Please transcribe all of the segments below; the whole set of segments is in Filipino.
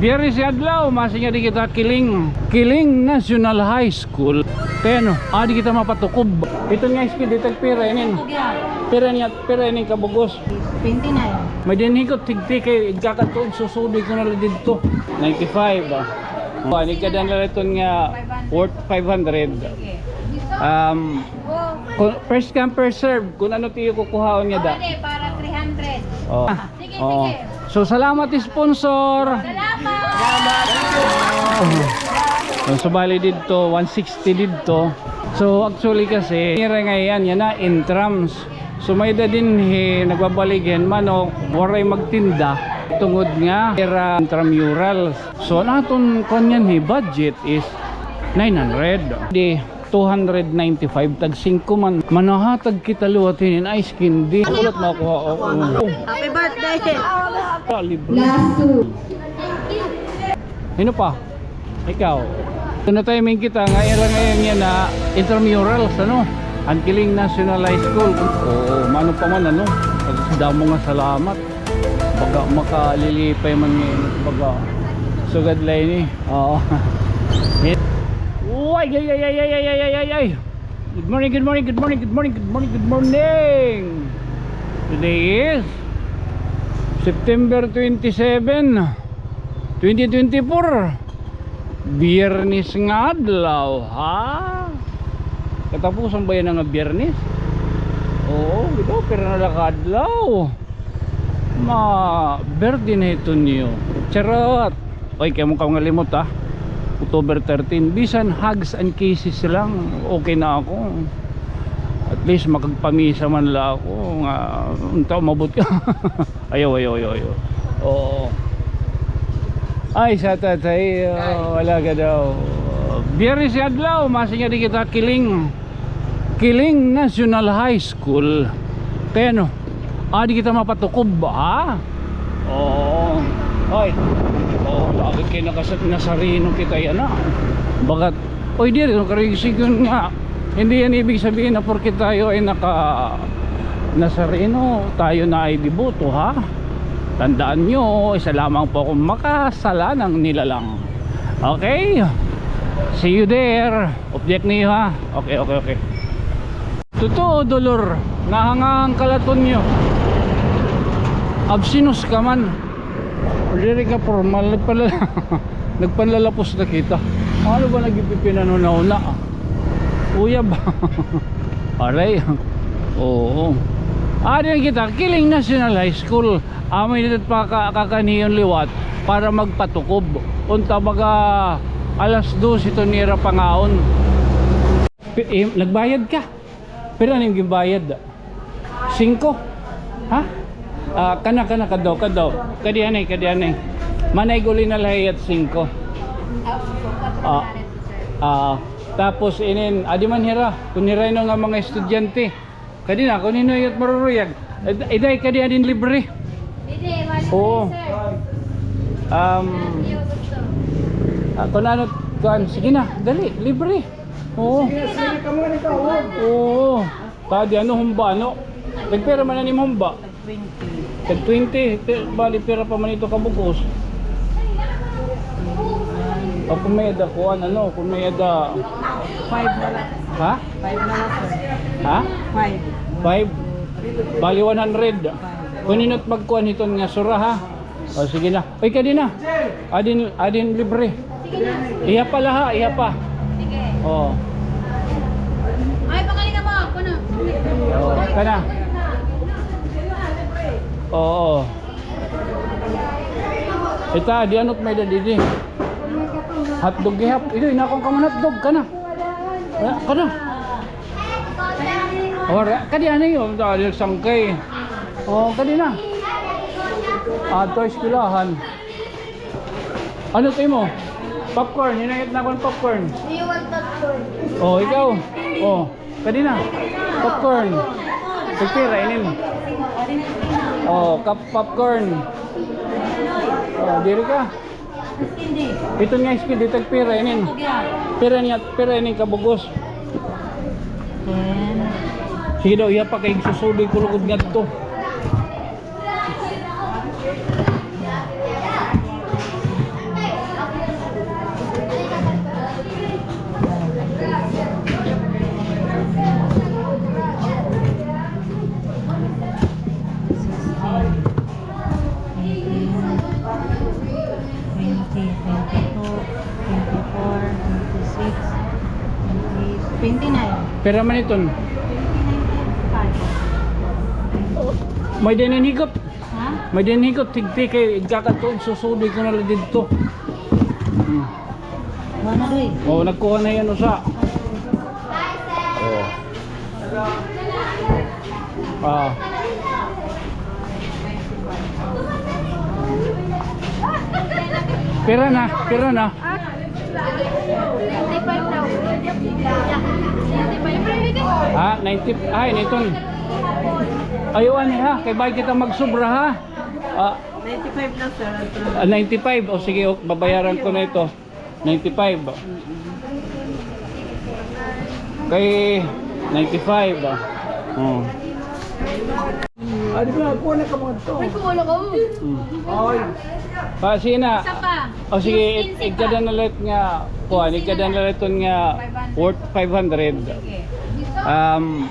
Biyernes si Adlaw, masing di kita Kiling. Kiling National High School. Kaya no, ah di kita mapatukob. Ito nga speed detect pira inin. Pira niya, pira inin kabugos. 29. May dinhigot tigti kay kakatuod susudi ko na dito. 95 ah. Oh, ani kada na ito nga worth 500. Um, first come first serve kung ano tiyo kukuhaon niya da. Pwede, para 300. Oh. Sige, Oh. sige. So salamat sponsor. Salamat! So bali dito 160 dito. So actually kasi nira ngayon yan na intrams. So may da din he nagbabaligyan manok waray magtinda tungod nga era intramural. So naton kanyan he budget is 900. Di 295 tag 5 man manahatag kita luwatin in ice candy. Ulat. Oh, oh. Happy birthday! Libre. Sino pa? Ikaw. Ito na tayo may kita nga era ngayon yan na intramurals ano? Ankiling National High School. Oo, mano pa man ano? Damo nga salamat. Baga makalilipay man ngayon. Baga sugad lay ni. Oo. Ay, ay, ay, ay, ay, ay, ay, ay, ay. Good morning, good morning, good morning, good morning, good morning, good morning. Today is September 27 2024 Biyernes nga adlaw ha Katapusan ba yan nga biyernes? Oo, ito pero nalakadlaw Ma birthday na ito niyo Charot Oy, kaya mo ka nga limot ha October 13 Bisan hugs and kisses lang. Okay na ako. At least makagpamisa man la ako. Nga unta mabot ka ayaw ayaw ayaw ayaw. Oo. Ay sa tatay oh, wala ka daw. Biyernes si adlaw masing di kita kiling. Kiling national high school. Kaya no ah di kita mapatukob ha oo. Ay lagi kayo nakasat nasarino kita yan ah bagat oy di rin karigsigon nga. Hindi yan ibig sabihin na porke tayo ay naka nasarino tayo na ay diboto ha? Tandaan nyo isa lamang po akong makasalanang nilalang. Okay? See you there. Object niyo ha? Okay okay okay. Totoo dolor. Nahangang kalaton nyo. Absinus ka man Diri ka formal nagpalala nagpanlalapos na kita ano ba nagipipinanuna-una Kuya ba? Aray. Oo. Ah, din kita, Kiling National High School. Amoy nito pa ka- kakaniyon liwat para magpatukob. Unta baga alas 2 ito nira pangaon. Pi- eh, nagbayad ka. Pero ano yung gibayad? 5. Ha? Ah, kana kana kadaw kadaw. Kadianay kadianay. Manay guli na lahi at 5. Ah. Ah, tapos inin, adi man hira, kunira no nga mga estudyante. Kadi na kunino yut maruruyag. Ed- Iday kadi adin libre. Mali Oo. Um, Iyo, gusto. ako na ano, sige na, dali, libre. Oo. Oo. Tadi ano humba no? Nagpera man na ni humba. 20. Tag 20, pe- bali pera pa man ito kabugos. O kung may eda kuan ano, kung may eda 5 na lang. ha? 5 na lang sir. Ha? 5. 5 bali 100 kuninot magkuhan iton nga sura ha o sige na oy kadi na adin adin libre Sige na. iya pala ha iya pa Sige. o Ay, pakaling na mo. Kuno. o kana oo ita di anot may dadi hotdog gihap ito inakong kaman hotdog kana Ah, kana Ora, kadi ano yun? Dahil sangkay. Oh, kadi na. Ato eskwelahan. Ano tayo mo? Popcorn, hinayat na ng popcorn. You want that corn? Oh, ikaw. Oh, kadi na. Popcorn. Pagpira, inin. Oh, kap popcorn. Oh, diri ka. Ito nga speed, dito pira. Kugya. Pira niya, pira inin kabugos. 10. Sige daw, iya pa kay susuloy kulugod nga Pera man iton. May din higop. Ha? May din higop tigti kay ikakatuon susudi ko na lang dito. Hmm. Mana doy? Oh, nagkuha na yan usa. Oh. Ah. Pera na, pera na. 25 90 ay niton. Ayuan ni ha, kay bay kita magsubra ha. Ah, 95 lang sir. ah, 95 o sige, o, babayaran ko na ito. 95. Kay 95 ah. Oh. Ah, di ba? Kuha na ka mga to. May kulo ko. Mm. Oy. Pa sina. Isa pa. O sige, igkada na let nga kuan, igkada na let nga worth 500. Um,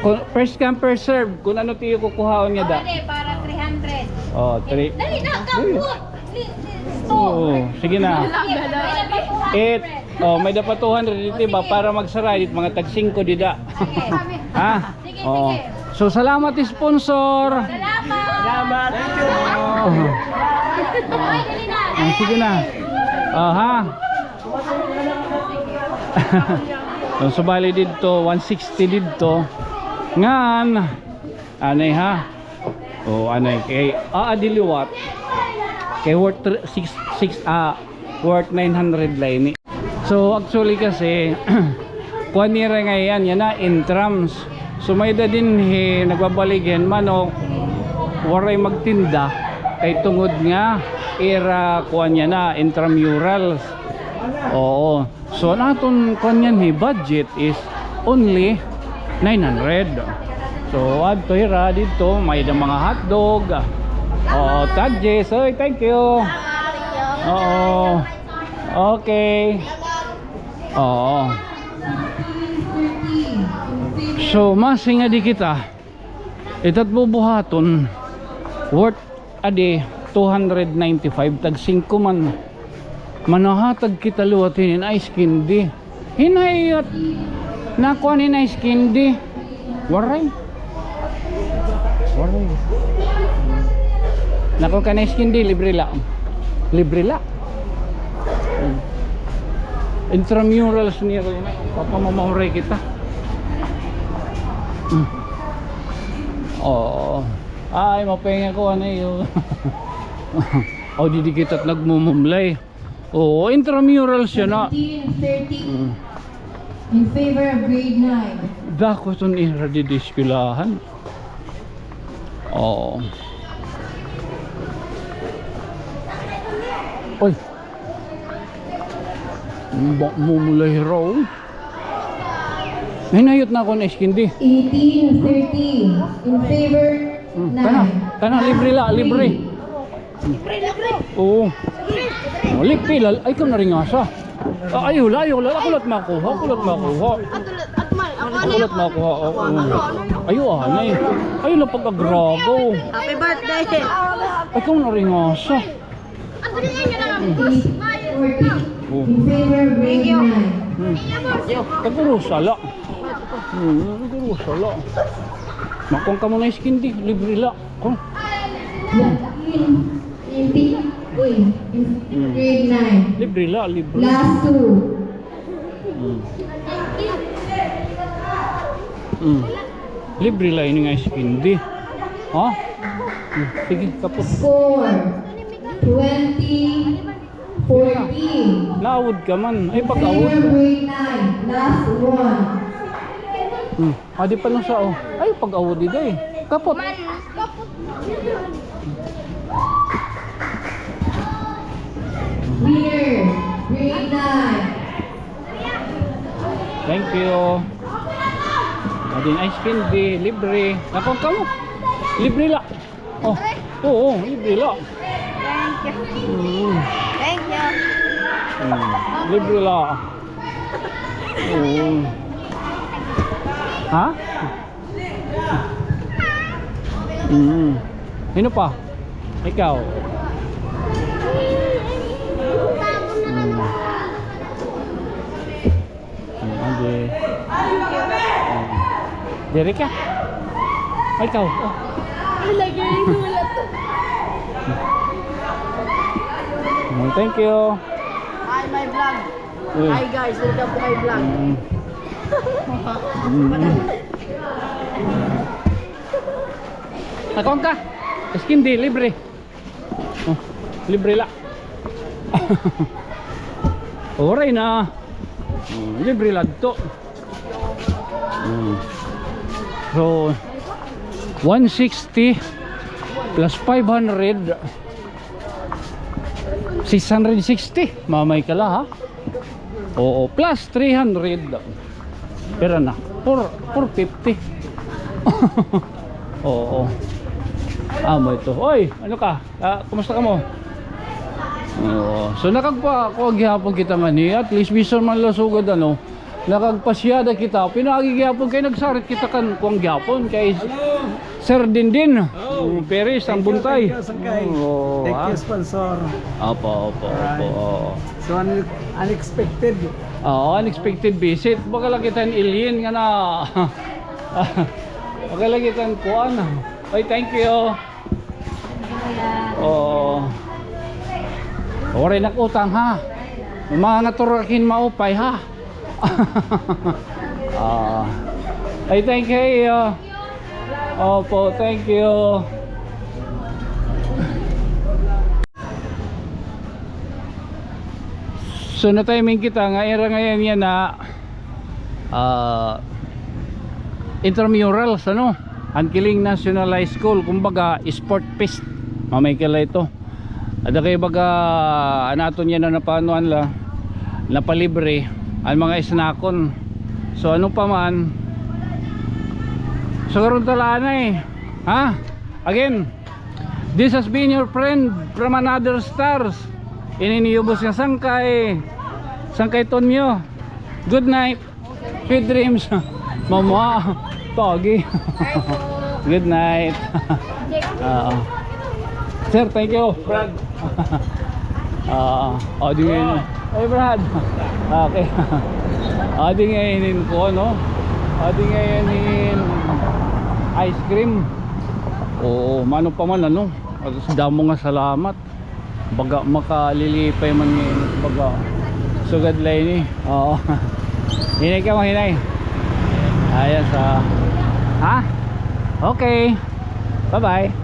kung- first come first serve, kung ano tiyo kukuhaon niya da. Pwede, para 300. Oh, 3 Dali na, kaput! Oo, sige na. It, oh, may dapat 200 dito ba para magsara dito mga tag 5 dida. ha? Sige, Oo. sige. So salamat sponsor. Salamat! Salamat. Thank you. Oh. Ay, dali na. Ah, sige na. Ah, ha? so, subali dito, 160 dito. Ngan. Anay ha? Oh, anay. Kay, ah, diliwat. Kay worth 6, 6, ah, worth 900 line. So, actually kasi, kuha nira ngayon, yan na, intrams. So, may din, he, nagbabaligyan, manok, waray magtinda kay tungod nga era kuan niya na intramurals oo. So naton kuan yan ni budget is only 900 so add to hira dito may da mga hotdog. Oo tadjes oy thank you. Oo. Okay. Oo. So masinga di kita itat bubuhaton worth ade 295 tag 5 man manahatag kita luwatin in ice candy hinayat nakuha ni ice candy waray waray nakuha ka na ice candy libre la libre la Hmm. intramurals niya rin papamamahuray kita Hmm. Oo. Ay, mapahinga ko ano yun. o, di di kita't nagmumumlay. Oo, intramural siya na. 17 and 30 Mm. in favor of grade 9. Dako itong ira di diskulahan. Oo. Oy. Ba mumulay raw. Hinayot na ako na iskindi. 18 and 30 in favor Hmm, 9. Kana, kana libre la, libre. Oo. Oh, lipil, ay ikaw na rin nga siya. Ah, ayaw la, ayaw la, ako lat makuha, ako lat makuha. Ako lat makuha, oo. Ayaw anay. Ayaw lang pag-agrago. Happy birthday. Ikaw na rin nga siya. 40 Oh. in favor of grade 9. Hmm. Tagurusala. Hmm, tagurusala. Makong ka muna iskindi, libre la. Kung. 19, 20 in Hmm. grade 9. Libre la, libre. Last two. Hmm. Hmm. Libre la ini nga iskindi. Ha? Hmm. Sige, kapos. Score 20, 14. Naawod ka man. Ay, pag-awod ka. grade 9. Last one. Hmm. Adi pa lang siya, oh. Ay, pag-awod di day. Kapot. Winner, grade 9. Thank you. Adin ice candy, libre. Nakon ka mo. Libre la. Oh. Oo, libre la. Thank you. Mm. Thank you. Mm. Libre la. Oo. Ha? Mm. Sino pa? Ikaw. Mm. Mm, ade. Diri ka. Ay, ikaw. Oh. Ilagay yung ulat. Mm, Thank you. Hi, my vlog. Eh. Hi guys, welcome to my vlog. Mm. Mm. Akong ka. Skin di libre. Oh, libre la. Oray na. Oh, libre lang to. Mm. So 160 plus 500 660 mamay ka la ha Oo, plus 300. Pero na, 4, 450. Oo. Ah, mo ito. Oy, ano ka? Ah, kumusta ka mo? Oo. So nakagpa ko gihapon kita man ni at least bisan man lasugod ano. Nakagpasyada kita. Pinagi gihapon kay nagsarit kita kan kuang gihapon kay Sir Dindin. Oh. Peris ang buntay. Thank you, Sangkay. Oo. Thank ah. you, sponsor. Opo, opo, opo. oo. So, un- unexpected. Oo, unexpected visit. Baka lang kita alien nga na. Baka lang kita kuan. Ay, thank you. Oo. Ore na utang ha. Mga naturakin maupay ha. Ah. ay, thank you. Opo, thank you. So na timing kita nga era ngayon yan na ah intramurals ano Ankiling National High School kumbaga sport fest mamay kala ito ada kay baga anaton yan na napanuan la napalibre ang mga isnakon. So ano pa man so karon tala na eh. Ha? Again this has been your friend from another stars. Ininiyubos nga sangkay sangkay tonyo good night. Sweet dreams. Mama pogi. Good night. Oo. Sir thank you. Brad. Ah, uh, di ngayon hey Brad. Okay. Ah, di ngayonin ko no? Ah, di ngayonin ice cream. Oo mano pa man ano? At damo nga salamat. Baga makalilipay man ngayon. Baga sugad lay ni oo. Hinay ka mo hinay ayan sa ha? Okay. Bye bye